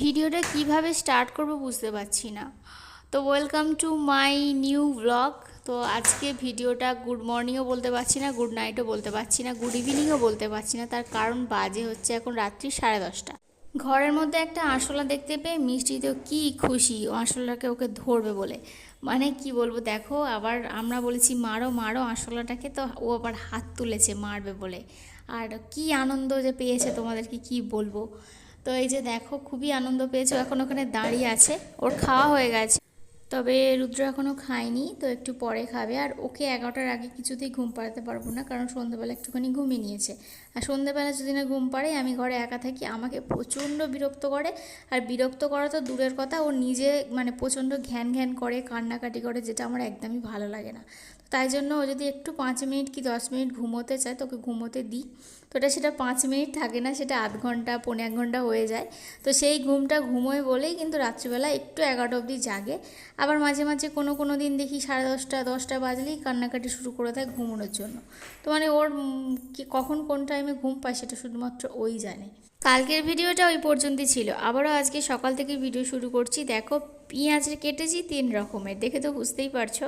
ভিডিওটা কীভাবে স্টার্ট করব বুঝতে পারছি না। তো welcome to my new blog তো আজকে ভিডিওটা গুড মর্নিংও বলতে পারছি না গুড নাইটও বলতে পারছি না গুড ইভিনিংও বলতে পারছি না। তার কারণ বাজে হচ্ছে এখন রাত্রি সাড়ে দশটা। ঘরের মধ্যে একটা আরশোলা দেখতে পেয়ে মিষ্টি তো কী খুশি, ও আরশোলাকে ওকে ধরবে বলে। মানে কি বলব, দেখো আবার আমরা বলেছি, মারো মারো আরশোলাটাকে। তো ও আবার হাত তুলেছে, মারবে বলে। আর কি আনন্দ যে পেয়েছে তোমাদেরকে কি বলব? তো এই যে দেখো খুবই আনন্দ পেয়েছে। ও এখন ওখানে দাঁড়িয়ে আছে। ওর খাওয়া হয়ে গেছে। তবে রুদ্র এখনও খায়নি তো একটু পরে খাবে। আর ওকে এগারোটার আগে কিছুতেই ঘুম পাড়াতে পারব না কারণ সন্ধ্যেবেলা একটুখানি ঘুমিয়ে নিয়েছে। আর সন্ধ্যেবেলা যদি না ঘুম পাড়ে আমি ঘরে একা থাকি আমাকে প্রচণ্ড বিরক্ত করে। আর বিরক্ত করা তো দূরের কথা ও নিজে মানে প্রচণ্ড ঘ্যান ঘ্যান করে কান্নাকাটি করে যেটা আমার একদমই ভালো লাগে না। তাই জন্য ও যদি একটু পাঁচ মিনিট কি দশ মিনিট ঘুমোতে চায় তোকে ঘুমোতে দিই। তো এটা সেটা পাঁচ মিনিট থাকে না, সেটা আধ ঘণ্টা পনেরো এক ঘণ্টা হয়ে যায়। তো সেই ঘুমটা ঘুমোয় বলেই কিন্তু রাত্রিবেলা একটু এগারোটা অবধি জাগে। আবার মাঝে মাঝে কোনো কোনো দিন দেখি সাড়ে দশটা দশটা বাজলেই কান্নাকাটি শুরু করে দেয় ঘুমোনোর জন্য। তো মানে ওর কি কখন কোন টাইমে ঘুম পায় সেটা শুধুমাত্র ওই জানে। কালকের ভিডিওটা ওই পর্যন্তই ছিল। আবারও আজকে সকাল থেকে ভিডিও শুরু করছি। দেখো পেঁয়াজ কেটেছি তিন রকমের, দেখে তো বুঝতেই পারছ।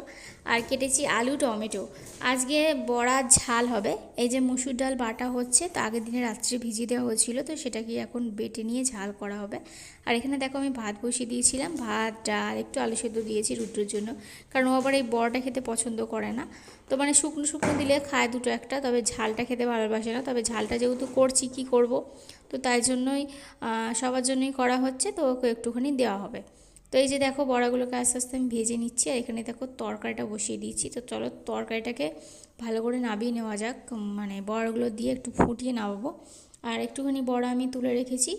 আর কেটেছি আলু, টমেটো। আজকে বড়া ঝাল হবে, এই যে মুসুর ডাল বাটা হচ্ছে, তো আগের দিনে রাত্রে ভিজিয়ে দেওয়া হয়েছিল, তো সেটাকে এখন বেটে নিয়ে ঝাল করা হবে। আর এখানে দেখো আমি ভাত বসিয়ে দিয়েছিলাম, ভাত, ডাল, একটু আলু সেদ্ধ দিয়েছি রুদ্রের জন্য, কারণ ও আবার এই বড়াটা খেতে পছন্দ করে না। তো মানে শুকনো শুকনো দিলে খায় দুটো একটা, তবে ঝালটা খেতে ভালোবাসে না, তবে ঝালটা যেহেতু করছি কি করব, তো তাই জন্যই সবার জন্যই করা হচ্ছে, তো ওকে একটুখানি দেওয়া হবে। তো এই যে দেখো বড়াগুলোকে আস্তে আস্তে আমি ভেজে নিচ্ছি, আর এখানে দেখো তরকারিটা বসিয়ে দিয়েছি। তো চলো তরকারিটাকে ভালো করে নাবিয়ে নেওয়া যাক মানে বড়াগুলো দিয়ে একটু ফুটিয়ে নামাবো আর একটুখানি বড়া আমি তুলে রেখেছি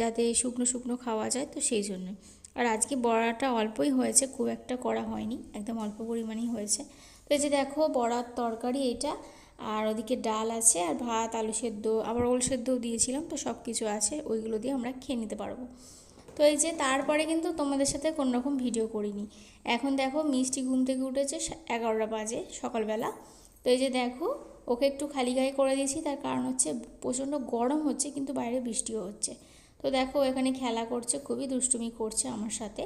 যাতে শুকনো শুকনো খাওয়া যায়, তো সেই জন্য। আর আজকে বড়াটা অল্পই হয়েছে, খুব একটা করা হয়নি, একদম অল্প পরিমাণেই হয়েছে। তো এই যে দেখো বড়ার তরকারি এটা, আর ওদিকে ডাল আছে, আর ভাত, আলু সেদ্ধ, আবার ওল সেদ্ধও দিয়েছিলাম, তো সব কিছু আছে, ওইগুলো দিয়ে আমরা খেয়ে নিতে পারব। তো এই যে তারপরে কিন্তু তোমাদের সাথে কোনো রকম ভিডিও করিনি। এখন দেখো মিষ্টি ঘুম থেকে উঠেছে এগারোটা বাজে সকালবেলা। তো এই যে দেখো, ওকে একটু খালি গায়ে করে দিয়েছি, তার কারণ হচ্ছে প্রচণ্ড গরম হচ্ছে, কিন্তু বাইরে বৃষ্টিও হচ্ছে। তো দেখো এখানে খেলা করছে, খুবই দুষ্টুমি করছে আমার সাথে।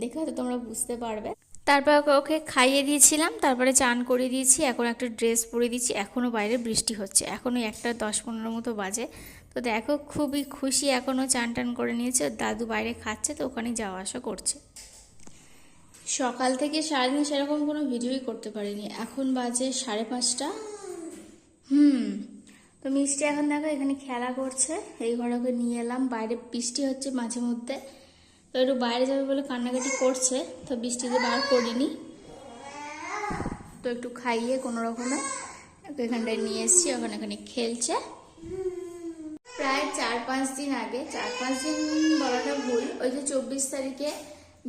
দেখে হয়তো তোমরা বুঝতে পারবে। তারপর ওকে- খাইয়ে দিয়েছিলাম তারপরে চান করে দিয়েছি এখন একটা ড্রেস পরে দিচ্ছি এখনও বাইরে বৃষ্টি হচ্ছে এখনও একটা দশ পনেরো মতো বাজে। তো দেখো খুবই খুশি এখনও চান টান করে নিয়েছে ওর দাদু বাইরে খাচ্ছে তো ওখানে যাওয়া আসা করছে। সকাল থেকে সারাদিন সেরকম কোনো ভিডিওই করতে পারিনি এখন বাজে সাড়ে পাঁচটা। হুম তো মিষ্টি এখন দেখো এখানে খেলা করছে এই ঘরে ওকে নিয়ে এলাম বাইরে বৃষ্টি হচ্ছে মাঝে মধ্যে। তো একটু বাইরে যাবে বলে কান্নাকাটি করছে, তো বৃষ্টিতে বার করিনি। তো একটু খাইয়ে কোনো রকমে এখানটায় নিয়ে এসেছি ওখানে এখানে খেলছে। প্রায় চার পাঁচ দিন আগে, চার পাঁচ দিন বলাটা ভুল, ওই যে চব্বিশ তারিখে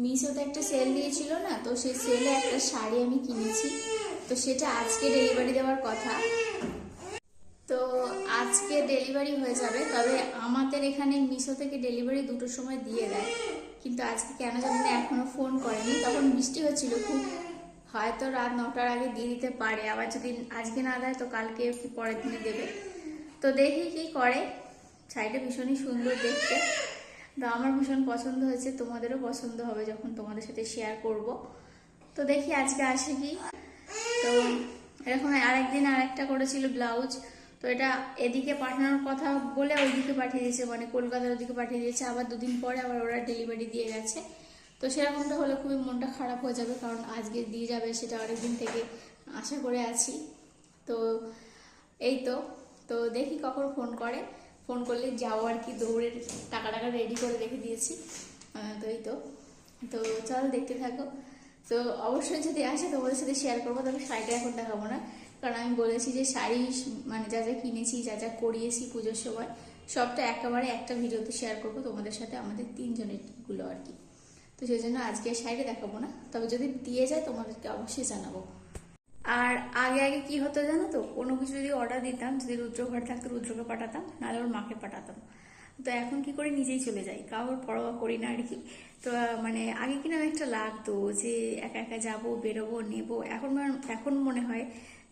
মিশোতে একটা সেল দিয়েছিল না, তো সেই সেলে একটা শাড়ি আমি কিনেছি। তো সেটা আজকে ডেলিভারি দেওয়ার কথা। তো আজকে ডেলিভারি হয়ে যাবে, তবে আমাদের এখানে মিশো থেকে ডেলিভারি দুটোর সময় দিয়ে দেয়। কিন্তু আজকে কেন জানি এখনও ফোন করেনি। তখন বৃষ্টি হচ্ছিল খুব। হয়তো রাত নটার আগে দিয়ে দিতে পারে। আবার যদি আজকে না দেয় তো কালকে কি পরের দিনে দেবে? তো দেখি কি করে। শাড়িটা ভীষণই সুন্দর দেখতে। তো আমার ভীষণ পছন্দ হয়েছে। তোমাদেরও পছন্দ হবে যখন তোমাদের সাথে শেয়ার করব। তো দেখি আজকে আসে কি। তো এরকম আরেকদিন আরেকটা করেছিল ব্লাউজ তো এটা এদিকে পাঠানোর কথা বলে ওইদিকে পাঠিয়ে দিয়েছে মানে কলকাতার ওদিকে পাঠিয়ে দিয়েছে। আবার দুদিন পরে আবার ওরা ডেলিভারি দিয়ে গেছে। তো সেরকমটা হলে খুবই মনটা খারাপ হয়ে যাবে, কারণ আজকে দিয়ে যাবে সেটা অনেকদিন থেকে আশা করে আছি। তো এই তো তো দেখি কখন ফোন করে। ফোন করলে যাও আর কি, দৌড়ে টাকা টাকা রেডি করে রেখে দিয়েছি। তো এই তো। তো চল দেখতে থাকো। তো অবশ্যই যদি আসে তোমাদের সাথে শেয়ার করব তবে শাড়িটা এখন দেখাবো না। কারণ আমি বলেছি যে শাড়ি মানে যা যা কিনেছি, যা যা করিয়েছি পুজোর সময়, সবটা একেবারে একটা ভিডিওতে শেয়ার করব তোমাদের সাথে, আমাদের তিনজনেরগুলো আর কি। তো সেই জন্য আজকে শাড়িটা দেখাবো না। তবে যদি দিয়ে যায়, তোমাদেরকে অবশ্যই জানাব। আর আগে আগে কি হতো জানো তো? কোনো কিছু যদি অর্ডার দিতাম, যদি রুদ্র ঘর থাকতো, রুদ্রকে পাঠাতাম, নাহলে ওর মাকে পাঠাতাম। তো এখন কি করে নিজেই চলে যাই? কাউর পরোয়া করি না আর কি। তো মানে আগে কিনা একটা লাগতো যে একা একা যাব, বেরোবো, নেব? এখন এখন মনে হয়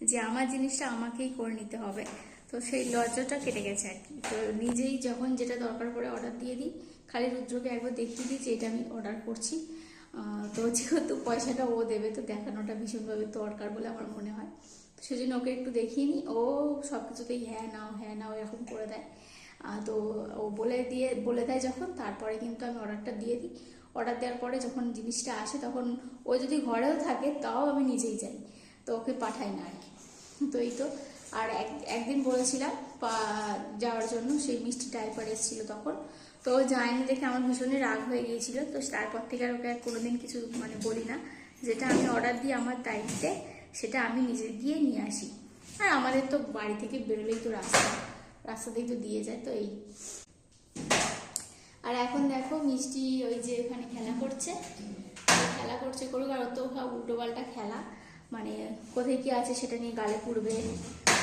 যে আমার জিনিসটা আমাকেই করে নিতে হবে। তো সেই লজ্জাটা কেটে গেছে আর কি। তো নিজেই যখন যেটা দরকার পড়ে অর্ডার দিয়ে দিই, খালি রুদ্রকে একবার দেখিয়ে দিই যে এটা আমি অর্ডার করছি। তো যেহেতু পয়সাটা ও দেবে, তো দেখানোটা ভীষণভাবে দরকার বলে আমার মনে হয়। সেজন্য ওকে একটু দেখিয়ে নিই। ও সব কিছুতেই হ্যাঁ নাও হ্যাঁ নাও এরকম করে দেয়। তো ও বলে দিয়ে, বলে দেয় যখন, তারপরে কিন্তু আমি অর্ডারটা দিয়ে দিই। অর্ডার দেওয়ার পরে যখন জিনিসটা আসে, তখন ও যদি ঘরেও থাকে, তাও আমি নিজেই যাই। তো ওকে পাঠাই না আর কি। তো এই তো। আর এক, একদিন বলেছিলাম যাওয়ার জন্য, সেই মিষ্টি টাইপার এসেছিল তখন। তো যায়নি দেখে আমার ভীষণই রাগ হয়ে গিয়েছিল। তো তারপর থেকে আর ওকে আর কোনোদিন কিছু মানে বলি না। যেটা আমি অর্ডার দিই আমার দায়িত্বে, সেটা আমি নিজে গিয়ে নিয়ে আসি। আর আমাদের তো বাড়ি থেকে বেরোলেই তো রাস্তা। রাস্তাতেই তো দিয়ে যায় তো এই। আর এখন দেখো মিষ্টি ওই যে ওখানে খেলা করছে। খেলা করছে করুক আর তো উল্টো পাল্টা খেলা। মানে কোথায় কি আছে সেটা নিয়ে গালে পুড়বে।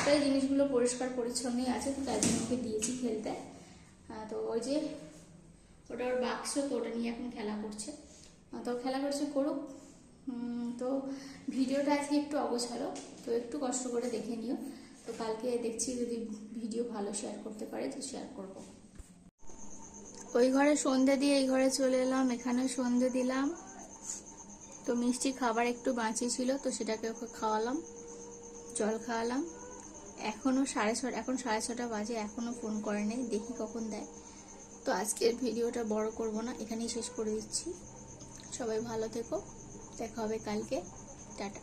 তো এই জিনিসগুলো পরিষ্কার পরিচ্ছন্নই আছে, তো তাই জন্য ওকে দিয়েছি খেলতে। তো ওই যে ওটা ওর বাক্স, তো ওটা নিয়ে এখন খেলা করছে। তো খেলা করছে করুক। তো ভিডিওটা আজকে একটু অগোছালো, তো একটু কষ্ট করে দেখে নিও। তো কালকে দেখছি যদি ভিডিও ভালো শেয়ার করতে পারে তো শেয়ার করব। ওই ঘরে সন্ধে দিয়ে এই ঘরে চলে এলাম এখানে সন্ধে দিলাম। তো মিষ্টি খাবার একটু ছিল, তো সেটাকে ওকে খাওয়ালাম, জল খাওয়ালাম। এখনও সাড়ে ছটা এখন সাড়ে ছটা বাজে, এখনও ফোন করে নেই, দেখি কখন দেয়। তো আজকের ভিডিওটা বড় করব না, এখানেই শেষ করে দিচ্ছি। সবাই ভালো থেকো, দেখা হবে কালকে, টাটা।